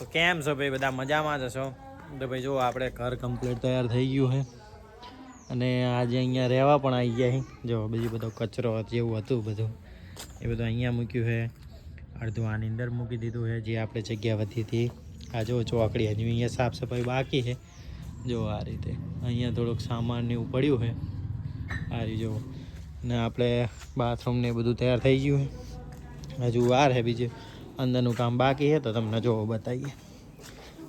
તો કેમ છો ભાઈ? બધા મજામાં જ હશો? તો ભાઈ જો આપણે ઘર કમ્પ્લીટ તૈયાર થઈ ગયું છે. અને આજે અહીંયા રહેવા પણ આવી ગયા જો, બીજું બધો કચરો જેવું હતું બધું. એ બધું અહીંયા મૂક્યું છે. અડધું આની અંદર મૂકી દીધું છે, જે આપણે જગ્યા વધી હતી. આ જો ચોકડી હજુ અહીંયા સાફ સફાઈ બાકી છે. જો, આ રીતે. અહીંયા થોડુંક સામાન ને એવું પડ્યું છે. આ રીતે જો ને આપણે બાથરૂમ ને એ બધું તૈયાર થઈ ગયું છે. હજુ વાર છે બીજે. અંદરનું કામ બાકી છે, તો તમને જોવો બતાવીએ.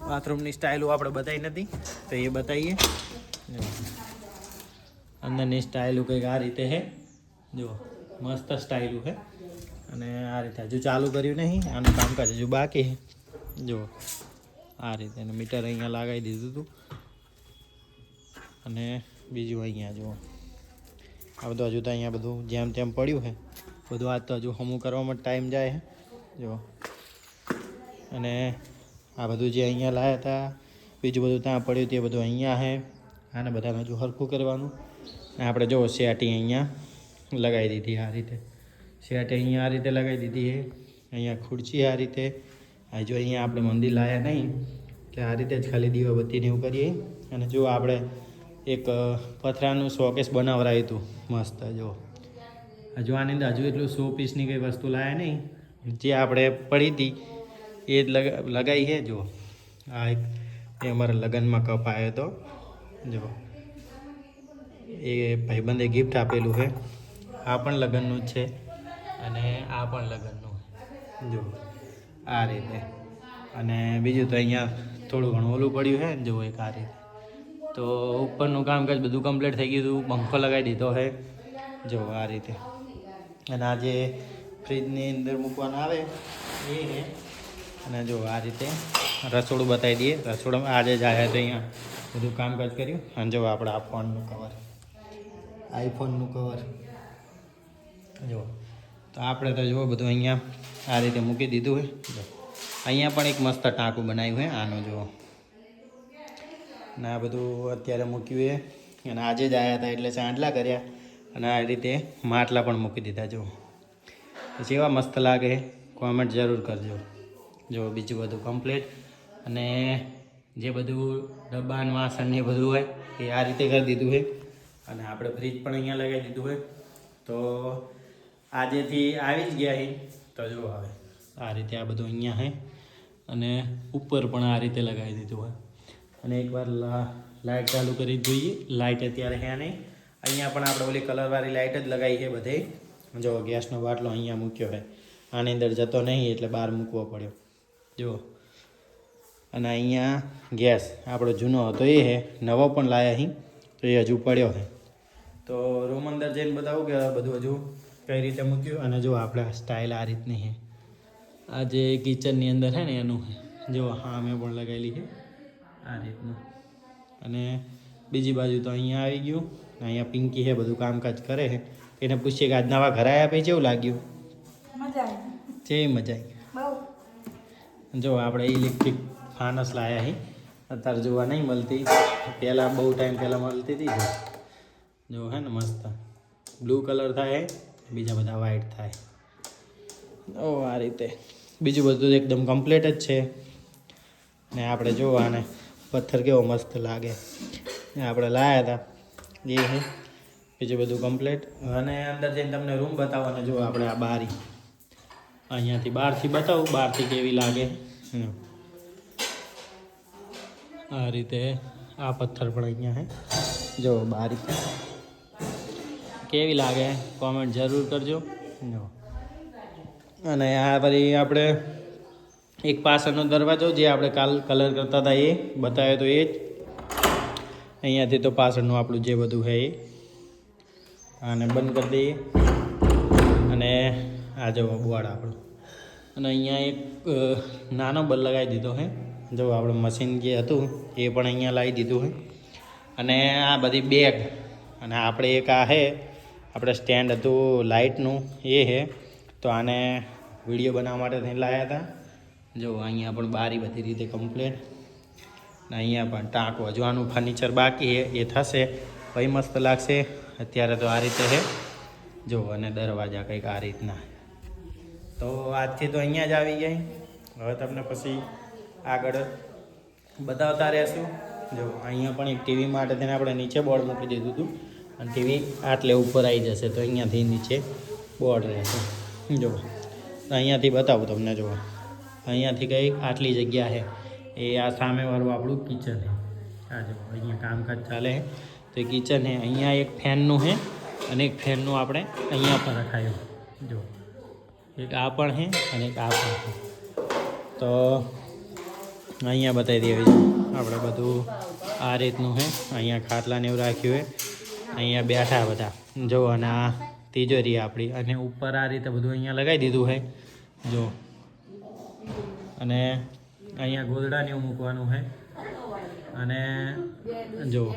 બાથરૂમની સ્ટાઇલો આપણે બતાવી નથી, તો એ બતાવીએ. અંદરની સ્ટાઇલો કંઈક આ રીતે છે. જો મસ્ત સ્ટાઇલો છે. અને આ રીતે હજુ ચાલુ કર્યું નહીં, આનું કામકાજ હજુ બાકી છે. જુઓ, આ રીતે મીટર અહીંયા લગાવી દીધું હતું. અને બીજું અહીંયા જુઓ. આ બધું હજુ તો અહીંયા બધું જેમ તેમ પડ્યું છે. બધું આજ તો હજુ હમું કરવામાં ટાઈમ જાય છે. જો અને આ બધું જે અહીંયા લાવ્યા હતા, બીજું બધું ત્યાં પડ્યું તે બધું અહીંયા છે આને બધાને હજુ હરખું કરવાનું. અને આપણે જો સેટી અહીંયા લગાવી દીધી આ રીતે. સેટી અહીંયા આ રીતે લગાવી દીધી છે અહીંયા ખુરશી આ રીતે. આ જો અહીંયા આપણે મંદિર લાવ્યા નહીં એટલે આ રીતે જ ખાલી દીવા બત્તીને એવું કરીએ. અને જો આપણે એક પથરાનું શોકેસ બનાવરાયું હતું, મસ્ત, જો. હજુ આની અંદર હજુ એટલું સો પીસની કંઈ વસ્તુ લાવ્યા નહીં, જે આપણે પડી હતી એ જ લગા લગાવી છે. જુઓ. આ એક એ અમારા લગ્નમાં કપ આવ્યો હતો. જુઓ. એ ભાઈબંધે ગિફ્ટ આપેલું છે. આ પણ લગ્નનું જ છે અને આ પણ લગ્નનું જુઓ. આ રીતે. અને બીજું તો અહીંયા થોડું ઘણું ઓલું પડ્યું છે. ને જો એક આ રીતે. તો ઉપરનું કામકાજ બધું કમ્પ્લીટ થઈ ગયું હતું. પંખો લગાવી દીધો છે. જુઓ આ રીતે. અને આ જે ફ્રીજની અંદર મૂકવાનું આવે, એ અને જો આ રીતે રસોડું બતાવી દઈએ. રસોડામાં આજે જ આવ્યા તો અહીંયા બધું કામકાજ કર્યું. અને જો આપણે આ ફોનનું કવર આઈફોનનું કવર જો, તો આપણે તો જુઓ બધું અહીંયા આ રીતે મૂકી દીધું હોય જો, અહીંયા પણ એક મસ્ત ટાંકું બનાવ્યું હોય આનું જુઓ. અને આ બધું અત્યારે મૂક્યું એ અને આજે જ આવ્યા હતા એટલે ચાંદલા કર્યા. અને આ રીતે માટલા પણ મૂકી દીધા જો પછી એવા મસ્ત લાગે કોમેન્ટ જરૂર કરજો. જો બીજું બધું કમ્પ્લીટ અને જે બધું ડબ્બાન વાસણ ને બધું હોય, એ આ રીતે કરી દીધું છે. અને આપણે ફ્રીજ પણ અહીંયા લગાવી દીધું હોય તો આજેથી આવી જ ગયા છે. તો જો હવે, આ રીતે આ બધું અહીંયા છે. અને ઉપર પણ આ રીતે લગાવી દીધું હોય અને એકવાર લાઇટ ચાલુ કરી જોઈએ. લાઇટ અત્યારે હે નહીં. અહીંયા પણ આપણે ઓલી કલરવાળી લાઇટ જ લગાવી છે બધે. જો ગેસનો બાટલો અહીંયા મૂક્યો છે. આની અંદર જતો નહીં, એટલે બહાર મૂકવો પડ્યો. જુઓ. અને અહીંયા ગેસ આપણો જૂનો હતો એ હે નવો પણ લાયા અહીં તો એ હજુ પડ્યો છે તો રૂમ અંદર જઈને બતાવું કે બધું હજુ કઈ રીતે મૂક્યું અને જો આપણે સ્ટાઇલ આ રીતની છે આ જે કિચનની અંદર છે ને એનું જો હા મેં પણ લગાવેલી છે આ રીતનું. અને બીજી બાજુ તો અહીંયા આવી ગયું. અહીંયા પિંકી છે બધું કામકાજ કરે છે એને પૂછીએ કે આજ નવા ઘર આવ્યા પછી કેવું લાગ્યું? મજા આવી. કેવી મજા બહુ. આવી જો આપણે ઇલેક્ટ્રિક ફાનસ લાયા હી. અત્યારે જોવા નહીં મળતી. પહેલાં બહુ ટાઈમ પહેલાં મળતી હતી જો. હે ને મસ્ત. બ્લુ કલર થાય, બીજા બધા વ્હાઈટ થાય. ઓ, આ રીતે. બીજું બધું એકદમ કમ્પ્લીટ જ છે. ને આપણે જો આને પથ્થર કેવો મસ્ત લાગે. ને આપણે લાયા હતા એ બીજું બધું કમ્પ્લીટ અને અંદર જઈને તમને રૂમ બતાવો અને જો આપણે આ બારી. અહીંયાથી બહારથી બતાવું બહારથી કેવી લાગે. આ રીતે આ પથ્થર પણ અહીંયા હે. જો બારી કેવી લાગે? કોમેન્ટ જરૂર કરજો. જો. અને આ પછી આપણે એક પાછળનો દરવાજો જે આપણે કાલ કલર કરતા હતા એ બતાવ્યો તો એ જ. અહીંયાથી તો પાછળનું આપણું જે બધું છે એ. આને બંધ કરી દઈએ. અને આ જો બોર્ડ આપણું. અને અહીંયા એક નાનો બલ્બ લગાવી દીધો છે જો આપણે મશીન જે હતું, એ પણ અહીંયા લાવી દીધું છે અને આ બધી બેગ અને આપણે એક આ છે આપણે સ્ટેન્ડ હતું લાઇટનું એ છે તો આને વીડિયો બનાવવા માટે થઈને લાવ્યા હતા. જો અહીંયા પણ બારી બધી રીતે કમ્પ્લીટ ને અહીંયા પણ ટાંકો, હજુ આનું ફર્નિચર બાકી છે એ થશે. ભાઈ મસ્ત લાગશે. અત્યારે તો આ રીતે છે જો, અને દરવાજા કંઈક આ રીતના. તો આજથી તો અહીંયા જ આવી ગઈ. હવે તમને પછી આગળ બતાવતા રહેશું. જો, અહીંયા પણ એક ટીવી માટે તેને આપણે નીચે બોર્ડ મૂકી દીધું હતું. અને ટીવી આટલે ઉપર આવી જશે તો અહીંયાથી નીચે બોર્ડ રહેશે. જો અહીંયાથી બતાવું તમને, જો. અહીંયાથી કંઈ આટલી જગ્યા છે. એ આ સામેવાળું આપણું કિચન છે. આ જો, અહીંયા કામકાજ ચાલે તો એ કિચન છે. અહીંયા એક ફેનનું છે અને એક ફેનનું આપણે અહીંયા પણ રખાયું. જો. એક આ પણ છે અને એક આ પણ તો અહીંયા બતાવી દેવી છે આપણે બધું આ રીતનું છે અહીંયા ખાટલાને એવું રાખ્યું છે અહીંયા બેઠા બધા. જો, અને આ તિજોરી આપણી. અને ઉપર આ રીતે બધું અહીંયા લગાવી દીધું છે જો. અને અહીંયા ગોદડાને એવું મૂકવાનું છે અને જો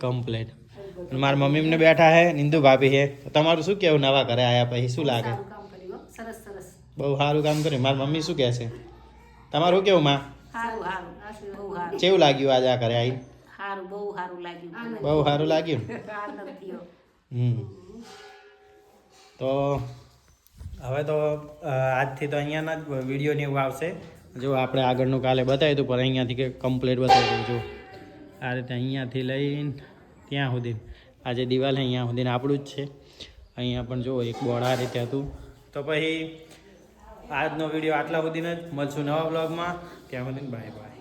કમ્પ્લેટ મારા મમ્મીને બેઠા છે નિંદુ ભાભી છે તમારું શું કહેવું? નવા ઘરે આવ્યા પછી શું લાગે? હો. સરસ સરસ. બહુ સારું કામ કર્યું. મારી મમ્મી શું કહે છે? તમારું કેવું માં? સારું સારું બહુ સારું કેવું લાગ્યું આજે આ ઘરે આવી સારું બહુ સારું લાગ્યું. બહુ સારું લાગ્યું? હમ. તો હવે તો આજથી તો અહીંયાના જ વીડિયો ને એવું આવશે. જો આપણે આગળનું કાલે બતાવ્યું હતું પણ અહીંયાથી કે કમ્પ્લીટ બતાવી દઉં જો આ રીતે અહીંયાથી લઈને ત્યાં સુધી. આ જે દિવાલ અહીંયા સુધી આપણું જ છે. અહીંયા પણ જો એક બોર્ડ આ રીતે હતું. તો પછી આજનો વીડિયો આટલા સુધીને જ. મળશું નવા બ્લોગમાં ત્યાં સુધી બાય બાય